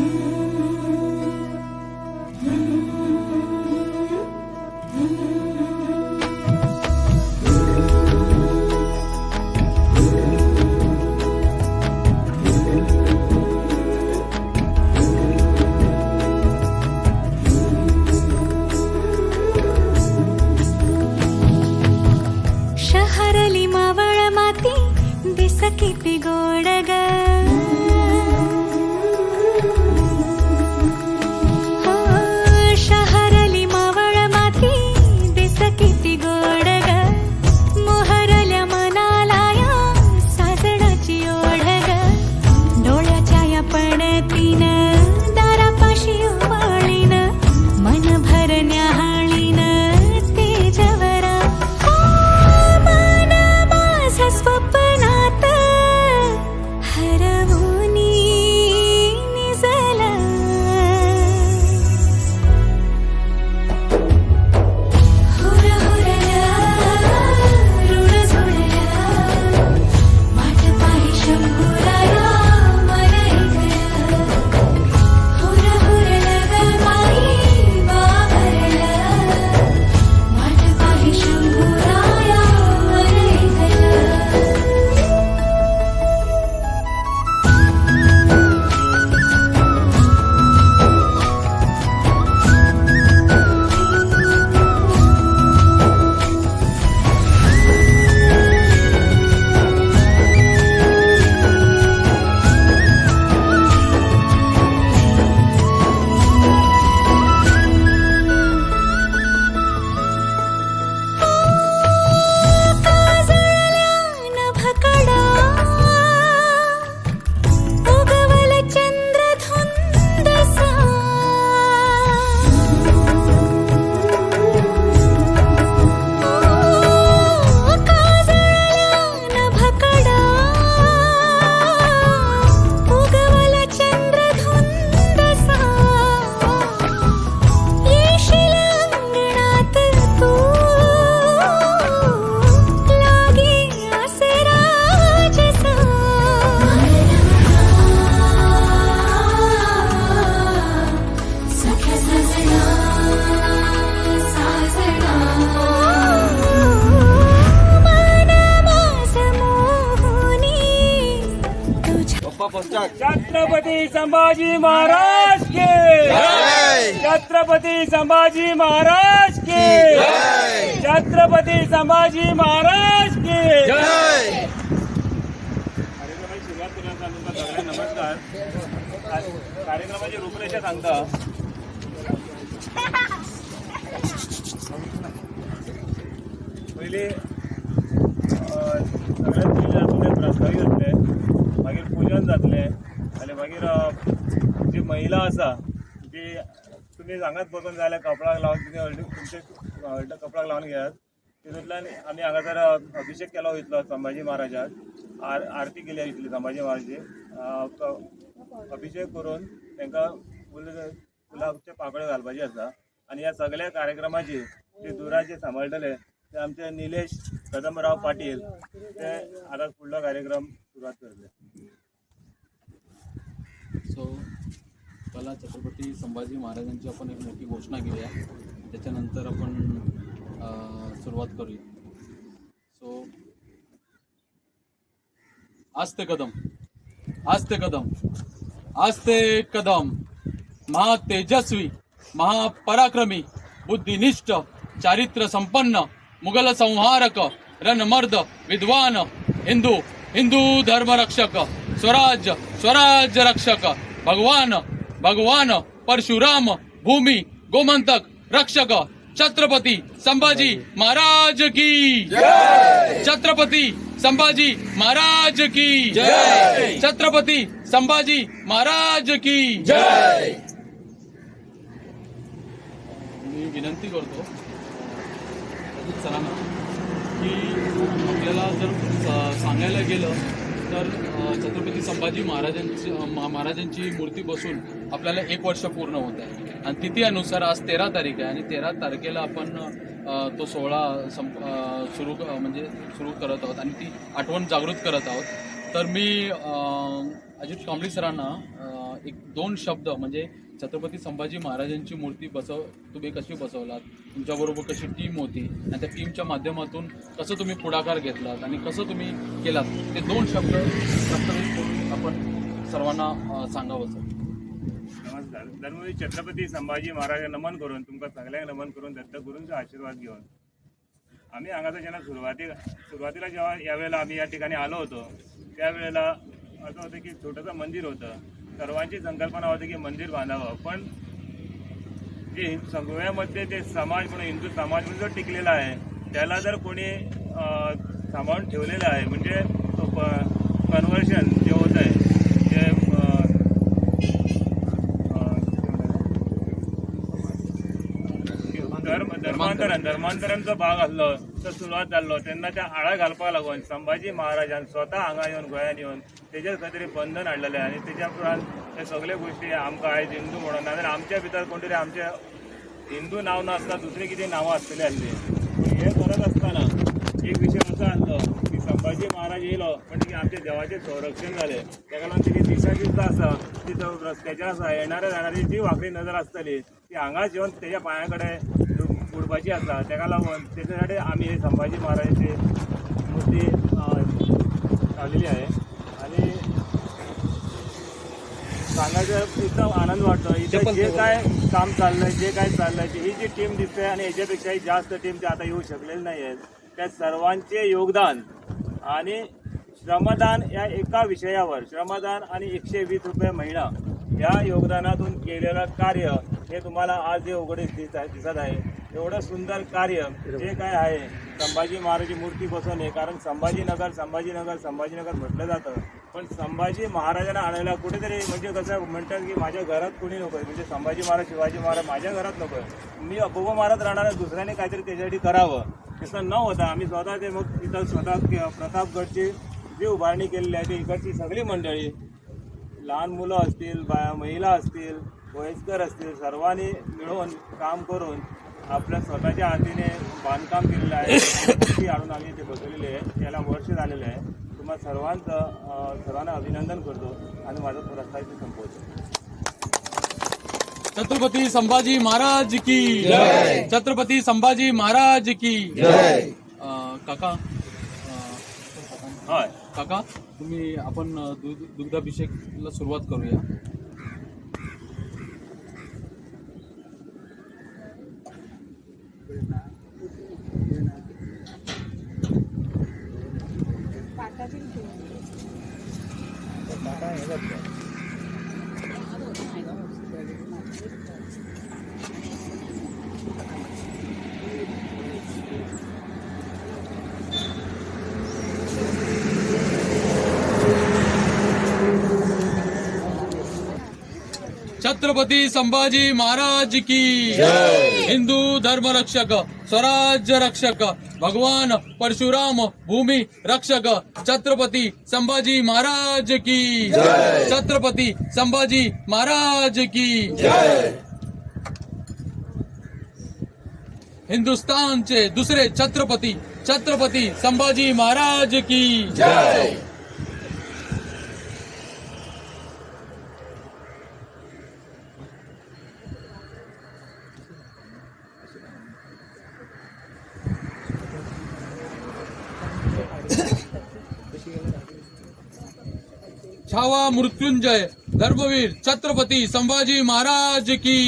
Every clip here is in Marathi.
Mm-hmm. सांगता पहिले सगळ्यात पहिले जातले प्रस्तावी जातले मागीर पुजन जातले आनी मागीर जी महिला आसा जी तुमी सांगत बसून जाल्यार कपडाक लावन तुमी हळदी तुमचे हळद कपडाक लावन घेयात तितूंतल्यान आमी हांगासर अं, अभिषेक केलो वयतलो संभाजी महाराजाक आर आरती केली वयतली संभाजी महाराजी अभिशेक अभिषेक करून तांकां फुल फुलांचे पाकळ्यो घालपाची आसा. आनी ह्या सगळ्या कार्यक्रमाची जे दुराचे सांबाळटले ते आमचे निलेश कदमराव पाटील ते आता फुडलो कार्यक्रम सुरुवात करतले. सो कला छत्रपती संभाजी महाराजांची आपण एक मोठी घोषणा केली आहे. त्याच्यानंतर आपण सुरुवात करूया. सो आस्ते कदम. आस्ते कदम. आस्ते कदम. महातेजस्वी महापराक्रमी बुद्धिनिष्ठ चारित्र्य संपन्न मुघल संहारक रणमर्द विद्वान हिंदू हिंदू धर्मरक्षक स्वराज स्वराज रक्षक भगवान भगवान परशुराम भूमी गोमंतक रक्षक छत्रपती संभाजी महाराज की छत्रपती संभाजी महाराज की छत्रपती संभाजी महाराज की जय! विनंती करतो. अजित सरांना की आपल्याला जर सांगायला गेलं तर छत्रपती संभाजी महाराजांची महाराजांची मूर्ती बसून आपल्याला एक वर्ष पूर्ण होत आहे. आणि तिथीनुसार आज तेरा तारीख आहे आणि तेरा तारखेला आपण तो सोहळा संप सुरू म्हणजे सुरू करत आहोत आणि ती आठवण जागृत करत आहोत. तर मी अजित कांबळी सरांना एक दोन शब्द म्हणजे छत्रपती संभाजी महाराजांची मूर्ती बसव तुम्ही कशी बसवलात? तुमच्याबरोबर कशी टीम होती? आणि त्या टीमच्या माध्यमातून कसं तुम्ही पुढाकार घेतलात? आणि कसं तुम्ही केलात? ते दोन शब्द प्रस्तावित करून आपण सर्वांना सांगावं सर. नमस्कार. धर्मवीर छत्रपती संभाजी महाराज नमन करून तुमका सगळ्यांक नमन करून दत्त गुरूंचा आशीर्वाद घेऊन. आम्ही हांगाचं जेव्हा सुरुवाती सुरुवातीला जेव्हा यावेळेला आम्ही या ठिकाणी आलो होतो त्यावेळेला असं होतं की छोटंसं मंदिर होतं. सर्वांची संकल्पना होती की मंदिर बांधावं पण जे सगळ्यामध्ये ते समाज म्हणून हिंदू समाज म्हणून जो टिकलेला आहे त्याला जर कोणी सांभाळून ठेवलेलं आहे म्हणजे तो कन्व्हर्शन जे होत आहे धर्मांतरण धर्मांतरणचो भाग आसलो तो सुरवात जाल्लो तेन्ना त्या आळा घालपाक लागून संभाजी महाराजान स्वता हांगा येवन गोंयांत येवन तेजेच खातीर एक बंधन हाडलेलें आनी तेज्या उपरांत हे सगळे गोश्टी आमकां आयज हिंदू म्हणून. नाजाल्यार आमच्या भितर कोण तरी आमचे हिंदू नांव नासता दुसरी कितें नांवां आसतली आसली पूण हे करत आसतना एक विशय असो आसलो की संभाजी महाराज येयलो पण की आमच्या देवाचें संरक्षण जालें तेका लागून तेजी दिशा जी आसा ती तो रस्त्याचेर आसा येणाऱ्या जाणारी जी वाकडी नजर आसतली ती हांगाच येवन तेज्या पांया कडेन उडपाची आसा तेका लागून तेच्या साठी आमी संभाजी महाराजाची मुर्ती लावलेली आहे. आणि सांगायचं एकदम आनंद वाटतो. इथे जे काय काम चाललंय जे काय चाललंय ही जी टीम दिसते आणि याच्यापेक्षाही जास्त टीम ते आता येऊ शकलेली नाही आहेत. त्या सर्वांचे योगदान आणि श्रमदान या एका विषयावर श्रमदान आणि एकशे वीस रुपये महिना या योगदानातून केलेलं कार्य हे तुम्हाला आज जे उघडीस आहे दिसत आहे. एवढं सुंदर कार्य जे काय आहे संभाजी महाराजची मूर्ती बसवणे कारण संभाजीनगर संभाजीनगर संभाजीनगर म्हटलं जातं. पण संभाजी महाराजांना आणायला कुठेतरी म्हणजे कसं म्हणतात की माझ्या घरात कुणी नको म्हणजे संभाजी महाराज शिवाजी महाराज माझ्या घरात नको मी अपोबा महाराज राहणार दुसऱ्याने काहीतरी त्याच्यासाठी करावं. तसं न होता आम्ही स्वतः ते मग तिथं स्वतः के- प्रतापगडची जी उभारणी केलेली आहे ती इकडची सगळी मंडळी. लहान मुलं असतील बाया महिला असतील वयस्कर असतील सर्वांनी मिळून काम करून आपल्या स्वतःच्या हातीने बांधकाम केलेलं आहे. मूर्ती आणून आम्ही ते बसवलेली आहे. त्याला वर्ष झालेलं आहे. तुम्हाला सर्वांचं सर्वांना अभिनंदन करतो आणि माझं प्रस्ताव इथे संपवतो छत्रपती संभाजी महाराज की छत्रपती संभाजी महाराज की काका होय. काका तुम्ही आपण दुग्धाभिषेकला सुरुवात करूया. छत्रपती संभाजी महाराज की। हिंदू धर्म रक्षक स्वराज्य रक्षक भगवान परशुराम भूमि रक्षक छत्रपति संभाजी महाराज की। छत्रपति संभाजी महाराज की। हिंदुस्तानचे दूसरे छत्रपति छत्रपति संभाजी महाराज की। छावा मृत्युंजय धर्मवीर छत्रपती संभाजी महाराज की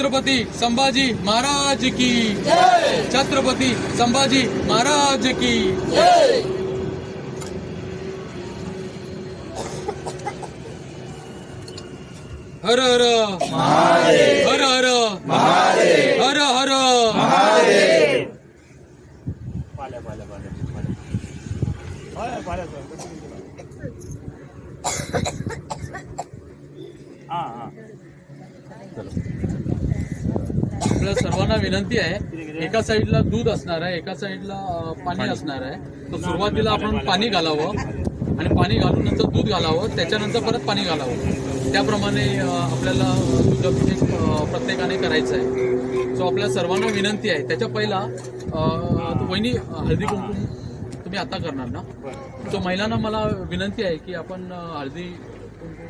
छत्रपती संभाजी महाराज की। छत्रपती संभाजी महाराज की। हर हर। हर हर। हर हर। पाल्या पाल्या आपल्या सर्वांना विनंती आहे. एका साईडला दूध असणार आहे एका साईडला पाणी असणार आहे. तर सुरुवातीला आपण पाणी घालावं आणि पाणी घालून नंतर दूध घालावं त्याच्यानंतर परत पाणी घालावं. त्याप्रमाणे आपल्याला दुधाभिषेक प्रत्येकाने करायचा आहे. सो आपल्या सर्वांना विनंती आहे. त्याच्या पहिला वहिनी हळदी कुंकू तुम्ही आता करणार ना? सो महिलांना मला विनंती आहे की आपण हळदी कुंकू आहे.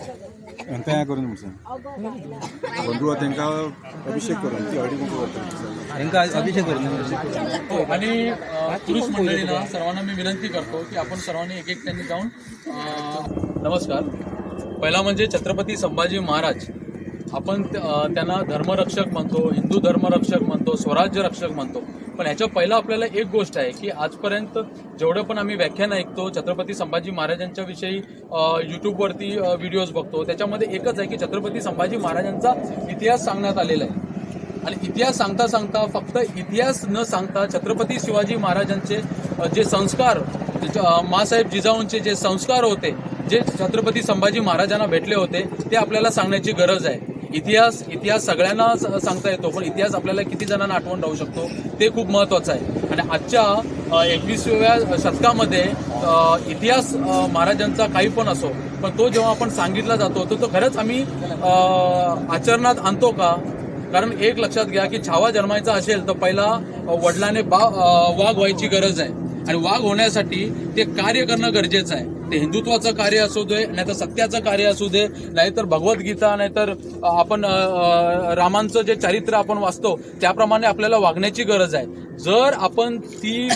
अकरा करून म्हणून? बंधू तांकां अभिषेक करून ती हळदी कुंकू करता तांकां अभिषेक करून. हो, आणि पुरुष मंडळीला सर्वांना मी विनंती करतो की आपण सर्वांनी एक एक त्यांनी जाऊन नमस्कार. पहिला म्हणजे छत्रपती संभाजी महाराज. आपण त्यांना धर्मरक्षक म्हणतो हिंदू धर्मरक्षक म्हणतो स्वराज्य रक्षक म्हणतो. पण ह्याच्या पहिला आपल्याला एक गोष्ट आहे की आजपर्यंत जेवढं पण आम्ही व्याख्यान ऐकतो छत्रपती संभाजी महाराजांच्या विषयी युट्यूबवरती व्हिडिओज बघतो त्याच्यामध्ये एकच आहे की छत्रपती संभाजी महाराजांचा इतिहास सांगण्यात आलेला आहे. आणि इतिहास सांगता सांगता फक्त इतिहास न सांगता छत्रपती शिवाजी महाराजांचे जे संस्कार मासाहेब जिजाऊंचे जे संस्कार होते जे छत्रपती संभाजी महाराजांना भेटले होते ते आपल्याला सांगण्याची गरज आहे. इतिहास इतिहास सगळ्यांना सांगता येतो पण इतिहास आपल्याला किती जणांना आठवण राहू शकतो ते खूप महत्वाचं आहे. आणि आजच्या एकवीसव्या शतकामध्ये इतिहास महाराजांचा काही पण असो पण तो जेव्हा आपण सांगितला जातो तर तो खरंच आम्ही आचरणात आणतो का? कारण एक लक्षात घ्या की छावा जन्मायचा असेल तर पहिला वडिलाने बा वाघ व्हायची गरज आहे. आणि वाघ होण्यासाठी ते कार्य करणं गरजेचं आहे. ते हिंदुत्वाचं कार्य असू दे नाहीतर सत्याचं कार्य असू दे नाहीतर भगवद्गीता नाहीतर आपण रामांचं जे चरित्र आपण वाचतो त्याप्रमाणे आपल्याला वागण्याची गरज आहे. जर आपण ती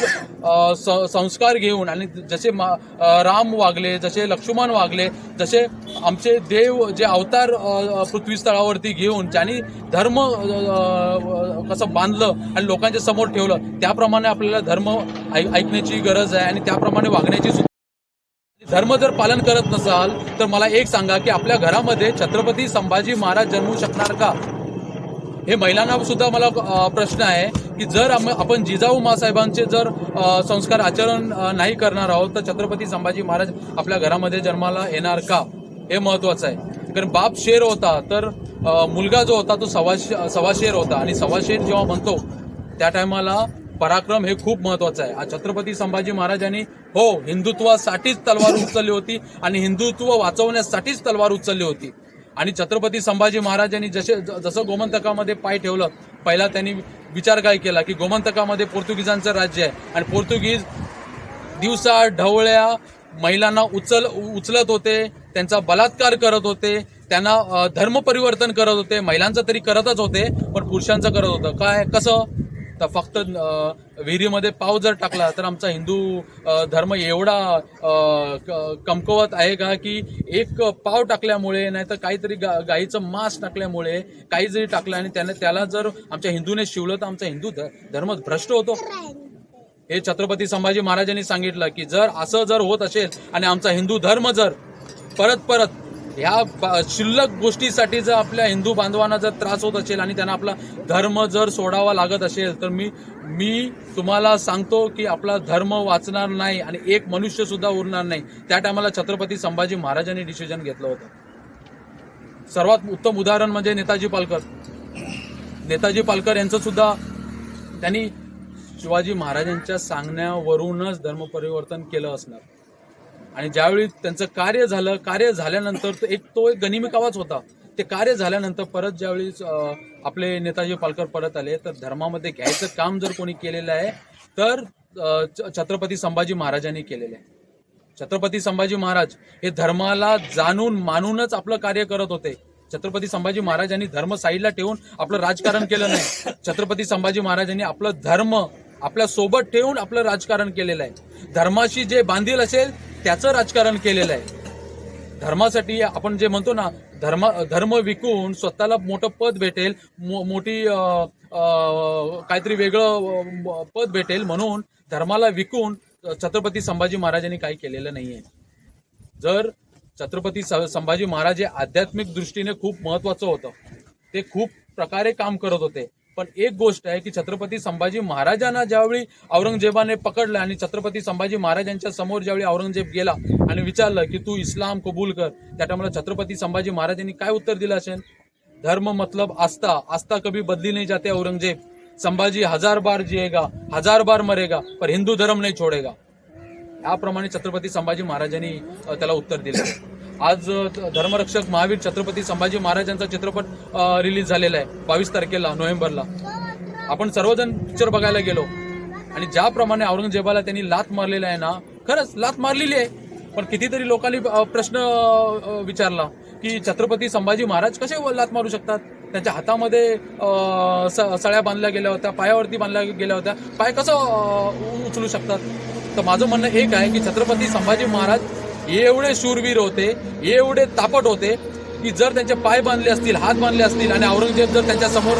संस्कार घेऊन आणि जसे मा- राम वागले जसे लक्ष्मण वागले जसे आमचे देव जे अवतार अं, पृथ्वी स्थळावरती घेऊन ज्यांनी धर्म कसं बांधलं आणि लोकांच्या समोर ठेवलं त्याप्रमाणे आपल्याला धर्म ऐकण्याची गरज आहे आणि त्याप्रमाणे वागण्याची सुद्धा धर्म जर पालन करत नसाल तर मला एक सांगा की आपल्या घरामध्ये छत्रपती संभाजी महाराज जन्मू शकणार का? हे महिलांना सुद्धा मला प्रश्न आहे की जर आपण जिजाऊ मासाहेबांचे जर संस्कार आचरण नाही करणार आहोत तर छत्रपती संभाजी महाराज आपल्या घरामध्ये जन्माला येणार का? हे महत्वाचं आहे. कारण बाप शेर होता तर मुलगा जो होता तो सव्वा शे- सव्वा शेर होता. आणि सव्वा शेर जेव्हा म्हणतो त्या टायमाला पराक्रम हे खूप महत्वाचं आहे. छत्रपती संभाजी महाराजांनी हो हिंदुत्वासाठीच तलवार उचलली होती आणि हिंदुत्व वाचवण्यासाठीच तलवार उचलली होती. आणि छत्रपती संभाजी महाराजांनी जसे ज- जसं गोमंतकामध्ये पाय ठेवलं पहिला त्यांनी विचार काय केला की गोमंतकामध्ये पोर्तुगीजांचं राज्य आहे. आणि पोर्तुगीज दिवसा ढवळ्या महिलांना उचल उचलत होते त्यांचा बलात्कार करत होते त्यांना धर्म परिवर्तन करत होते महिलांचं तरी करतच होते पण पुरुषांचं करत होतं. काय कसं? तर फक्त विहिरीमध्ये पाव जर टाकला तर आमचा हिंदू धर्म एवढा कमकवत आहे का की एक पाव टाकल्यामुळे नाहीतर काहीतरी गा गाईचं मांस टाकल्यामुळे काही जरी टाकलं आणि त्याने त्याला जर आमच्या हिंदूने शिवलं तर आमचा हिंदू धर्म भ्रष्ट होतो. हे छत्रपती संभाजी महाराजांनी सांगितलं की जर असं जर होत असेल आणि आमचा हिंदू धर्म जर परत परत ह्या शिल्लक गोष्टीसाठी जर आपल्या हिंदू बांधवांना जर त्रास होत असेल आणि त्यांना आपला धर्म जर सोडावा लागत असेल तर मी मी तुम्हाला सांगतो की आपला धर्म वाचणार नाही आणि एक मनुष्य सुद्धा उरणार नाही. त्या टायमाला छत्रपती संभाजी महाराजांनी डिसिजन घेतलं होतं. सर्वात उत्तम उदाहरण म्हणजे नेताजी पालकर. नेताजी पालकर यांचं सुद्धा त्यांनी शिवाजी महाराजांच्या सांगण्यावरूनच धर्मपरिवर्तन केलं असणार. आणि ज्यावेळी त्यांचं कार्य झालं कार्य झाल्यानंतर तो एक तो एक गनिमी आवाज होता. ते कार्य झाल्यानंतर परत ज्यावेळी आपले नेताजी पालकर परत आले तर धर्मामध्ये घ्यायचं काम जर कोणी केलेलं आहे तर छत्रपती संभाजी महाराजांनी केलेलं आहे. छत्रपती संभाजी महाराज हे धर्माला जाणून मानूनच आपलं कार्य करत होते. छत्रपती संभाजी महाराजांनी धर्म साईडला ठेवून आपलं राजकारण केलं नाही. छत्रपती संभाजी महाराजांनी आपलं धर्म आपल्यासोबत ठेवून आपलं राजकारण केलेलं आहे. धर्माशी जे बांधील असेल त्याचं राजकारण केलेलं आहे. धर्मासाठी आपण जे म्हणतो ना धर्म धर्म विकून स्वतःला मोठं पद भेटेल मो- मोठी काहीतरी वेगळं पद भेटेल म्हणून धर्माला विकून छत्रपती संभाजी महाराजांनी काही केलेलं नाहीये. जर छत्रपती स- संभाजी महाराज हे आध्यात्मिक दृष्टीने खूप महत्वाचं होतं ते खूप प्रकारे काम करत होते पण एक गोष्ट आहे की छत्रपती संभाजी महाराजांना ज्यावेळी औरंगजेबाने पकडलं आणि छत्रपती संभाजी महाराजांच्या समोर ज्यावेळी औरंगजेब गेला आणि विचारलं की तू इस्लाम कबूल कर त्या टायमाला छत्रपती संभाजी महाराजांनी काय उत्तर दिलं असेल? धर्म मतलब आस्था आस्था कभी बदली नाही जाते औरंगजेब. संभाजी हजार बार जिएगा हजार बार मरेगा पर हिंदू धर्म नाही छोडेगा. याप्रमाणे छत्रपती संभाजी महाराजांनी त्याला उत्तर दिले. आज धर्मरक्षक महावीर छत्रपती संभाजी महाराजांचा चित्रपट रिलीज झालेला आहे बावीस तारखेला नोव्हेंबरला. आपण सर्वजण पिक्चर बघायला गेलो. आणि ज्याप्रमाणे औरंगजेबाला त्यांनी लात मारलेला आहे ना खरंच लात मारलेली आहे. पण कितीतरी लोकांनी प्रश्न विचारला की छत्रपती संभाजी महाराज कसे लात मारू शकतात? त्यांच्या हातामध्ये स- सळ्या बांधल्या गेल्या होत्या पायावरती बांधल्या गेल्या होत्या. पाय कसं उचलू शकतात? तर माझं म्हणणं एक आहे की छत्रपती संभाजी महाराज एवढे शूरवीर होते एवढे तापट होते की जर त्यांचे पाय बांधले असतील हात बांधले असतील आणि औरंगजेब जर त्यांच्यासमोर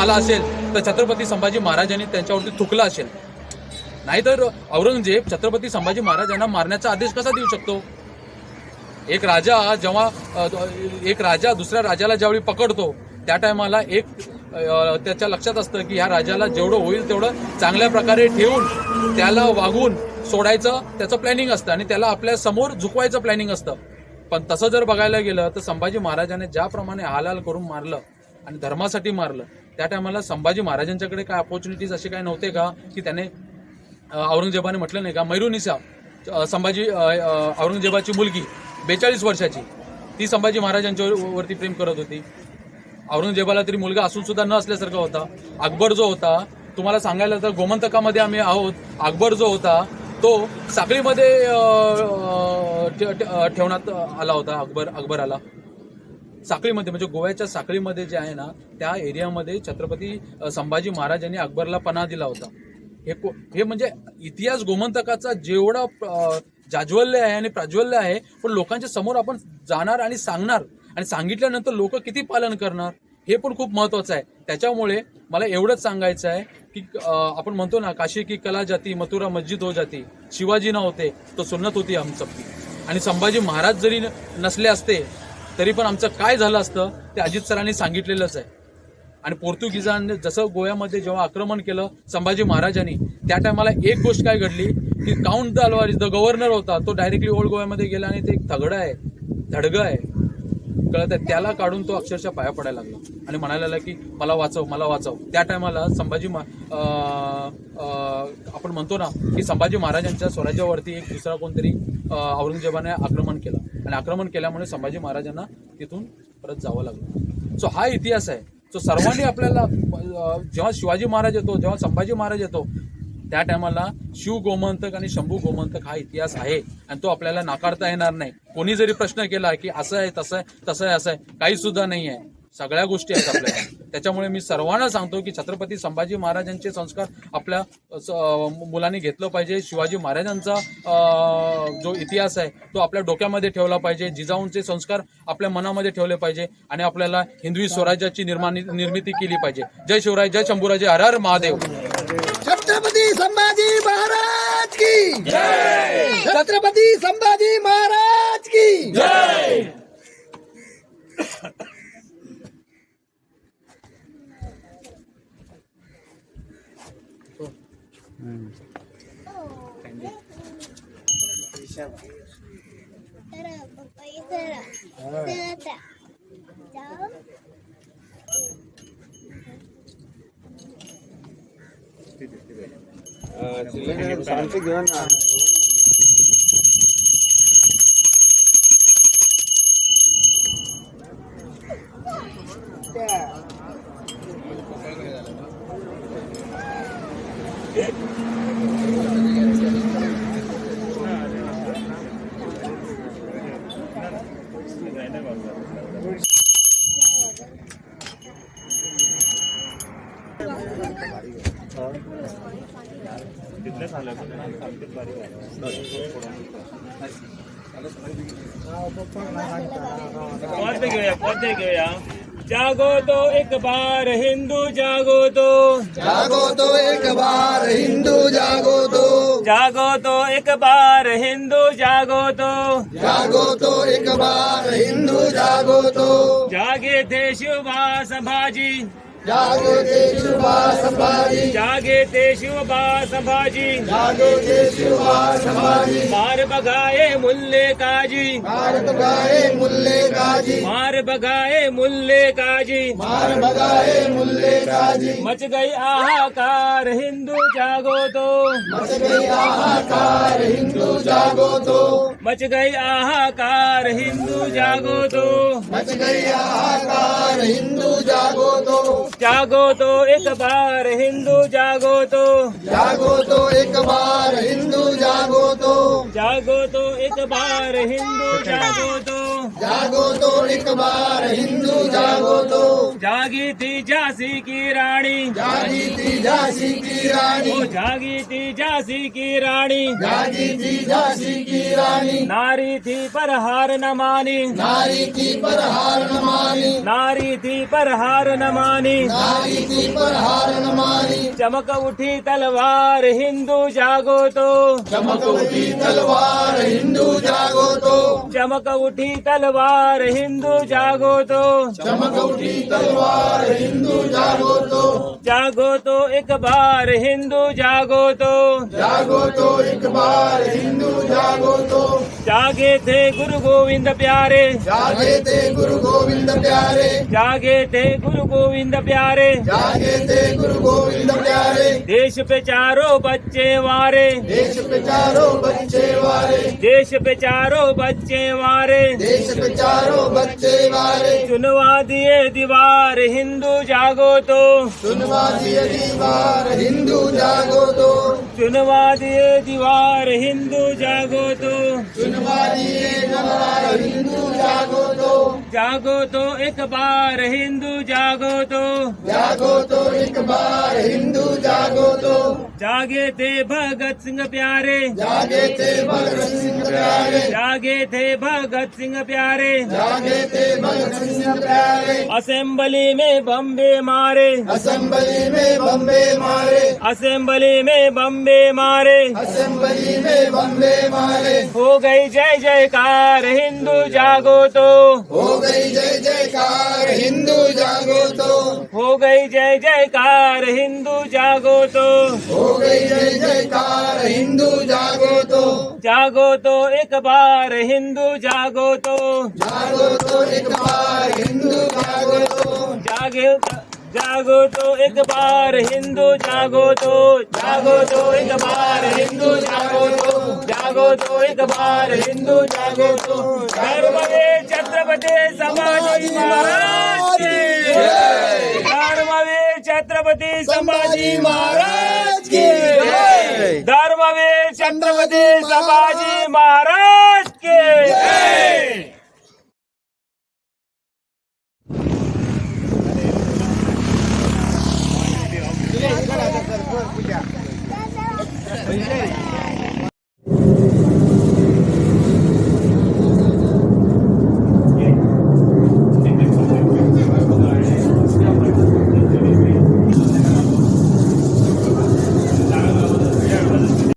आला असेल तर छत्रपती संभाजी महाराजांनी त्यांच्यावरती थुकला असेल. नाहीतर औरंगजेब छत्रपती संभाजी महाराजांना मारण्याचा आदेश कसा देऊ शकतो? एक राजा जेव्हा एक राजा दुसऱ्या राजाला ज्यावेळी पकडतो त्या टायमाला एक त्याच्या लक्षात असतं की ह्या राजाला जेवढं होईल तेवढं चांगल्या प्रकारे ठेवून त्याला वागून सोडायचं त्याचं प्लॅनिंग असतं आणि त्याला आपल्यासमोर झुकवायचं प्लॅनिंग असतं. पण तसं जर बघायला गेलं तर संभाजी महाराजाने ज्याप्रमाणे हालाल करून मारलं आणि धर्मासाठी मारलं त्या टायमाला संभाजी महाराजांच्याकडे काय अपॉर्च्युनिटीज असे काय नव्हते का? की त्याने औरंगजेबाने म्हटलं नाही का मैरुनिसा संभाजी औरंगजेबाची मुलगी बेचाळीस वर्षाची ती संभाजी महाराजांच्या वरती प्रेम करत होती. औरंगजेबाला तरी मुलगा असून सुद्धा न असल्यासारखा होता. अकबर जो होता तुम्हाला सांगायला तर गोमंतकामध्ये आम्ही आहोत. अकबर जो होता तो साखळीमध्ये ठे- ठेवण्यात आला होता अकबर अकबराला. साखळीमध्ये म्हणजे गोव्याच्या साखळीमध्ये जे आहे ना त्या एरियामध्ये छत्रपती संभाजी महाराजांनी अकबरला पणा दिला होता. हे को- हे म्हणजे इतिहास गोमंतकाचा जेवढा जाज्वल्य आहे आणि प्राज्वल्य आहे पण लोकांच्या समोर आपण जाणार आणि सांगणार. आणि सांगितल्यानंतर लोक किती पालन करणार हे पण खूप महत्वाचं आहे. त्याच्यामुळे मला एवढंच सांगायचं आहे की आपण म्हणतो ना काशी की कला जाती मथुरा मस्जिद हो जाती. शिवाजी न होते तो सुन्नत होती हम सबकी आणि संभाजी महाराज जरी नसले असते तरी पण आमचं काय झालं असतं ते अजित सरांनी सांगितलेलंच आहे. आणि पोर्तुगीजांनी जसं गोव्यामध्ये जेव्हा आक्रमण केलं संभाजी महाराजांनी त्या टायमाला एक गोष्ट काय घडली की count the Alvari the governor होता तो डायरेक्टली ओल्ड गोव्यामध्ये गेला आणि ते एक थगडं आहे धडगं आहे. कळत आहे त्याला काढून तो अक्षरशः पाया पडायला लागला. आणि म्हणायला लागला की मला वाचव मला वाचव. त्या टायमाला संभाजी मा- आपण म्हणतो ना की संभाजी महाराजांच्या स्वराज्यावरती एक दुसरा कोणतरी औरंगजेबाने आक्रमण केलं. आणि आक्रमण केल्यामुळे संभाजी महाराजांना तिथून परत जावं लागलं. सो हा इतिहास आहे. सो सर्वांनी आपल्याला जेव्हा शिवाजी महाराज येतो जेव्हा संभाजी महाराज येतो त्या टायमाला शिव गोमंतक आणि शंभू गोमंतक हा इतिहास आहे आणि तो आपल्याला नाकारता येणार नाही. कोणी जरी प्रश्न केला की असं आहे तसं आहे तसं आहे असं आहे काही सुद्धा नाही आहे. सगळ्या गोष्टी आहेत आपल्याला. त्याच्यामुळे मी सर्वांना सांगतो की छत्रपती संभाजी महाराजांचे संस्कार आपल्या स- मुलांनी घेतलं पाहिजे. शिवाजी महाराजांचा जो इतिहास आहे तो आपल्या डोक्यामध्ये ठेवला पाहिजे. जिजाऊंचे संस्कार आपल्या मनामध्ये ठेवले पाहिजे आणि आपल्याला हिंदवी स्वराज्याची निर्माण निर्मिती केली पाहिजे. जय शिवराय जय शंभूराजे हर हर महादेव. छत्रपती संभाजी महाराज की। छत्रपति संभाजी महाराज की। Yeah झालं सांगते पद घेऊया पद घेऊया जागो तो एक बार हिंदू जागो तो। जागो तो एक बार हिंदू जागो तो। जागो तो एक बार हिंदू जागो तो। जागो तो एक बार हिंदू जागो तो। जागे थे शिवबा संभाजी जागो ते शिवबा संभाजी। जागे ते शिवबा संभाजी। जागो ते शिवबा संभाजी। मार बगाए मुल्ले काजी। मार बगाए मुल्ले काजी। मार बगाए मुल्ले काजी। मार बगाए मुल्ले काजी। मच गई आहाकार हिंदू जागो तो। मच गई हाहाकार हिंदू जागो तो। मच गई आहाकार हिंदू जागो तो। मच गई आहाकार हिंदू जागो तो। जागो तो एक बार हिंदू जागो तो। जागो तो एक बार हिंदू जागो तो। जागो तो एक बार हिंदू जागो तो। जागो तो एक बार हिंदू जागो तो। जागी थी झांसी की रानी जागी थी झांसी की रानी ओ जागी थी झांसी की रानी जागी थी झांसी की रानी नारी थी पर हार न मानी। नारी की पर हार न मानी। नारी थी पर हार न मानी। नारी की पर हार न मानी। चमक उठी तलवार हिंदू जागो तो। चमक उठी तलवार हिंदू जागो तो। चमक उठी तलवार हिंदू जागो तो चमक उठी तलवार हिंदू जागो तो जागो तो एक बार हिंदू जागो तो जागो तो एक बार हिंदू जागो तो जागे थे गुरु गोविंद प्यारे। जागे थे गुरु गोविंद प्यारे। जागे थे गुरु गोविंद प्यारे। जागे थे गुरु गोविंद प्यारे। देश पे चारों बच्चे वारे। देश पे चारों बच्चे वारे। देश पे चारों बच्चे वारे। देश पे चारों बच्चे वारे। चुनवा दिए दीवार हिंदू जागो तो। सुनवा दिए दीवार हिंदू जागो तो। चुनवा दिए दीवार हिंदू जागो तो सुनवा दिए दीवार हिंदू जागो तो जागो तो एक बार हिंदू जागो तो। जागो तो एक बार हिंदू जागो तो। जागे थे भगत सिंह प्यारे। जागे थे भगत सिंह प्यारे। जागे थे भगत सिंह प्यारे। जागे थे भगत सिंह प्यारे। असेंबली में बम्बे मारे। असेंबली में बम्बे मारे। असेंबली में बम्बे मारे। असेंबली में बम्बे मारे। हो गई जय जयकार हिंदू जागो तो। हो गई जय जयकार हिंदू जागो तो। हो गई जय जयकार हिंदू जागो तो। हो गई जय जयकार हिंदू जागो तो। जागो तो एक बार हिंदू जागो तो। जागो तो एक बार हिंदू जागो तो। जागे जागो तो एक बार हिंदू जागो तो। जागो तो एक बार हिंदू जागो तो। जागो तो एक बार हिंदू जागो तो धर्मवीर छत्रपती संभाजी महाराज की धर्मवीर छत्रपती संभाजी महाराज की धर्मवीर छत्रपती संभाजी महाराज की पूजा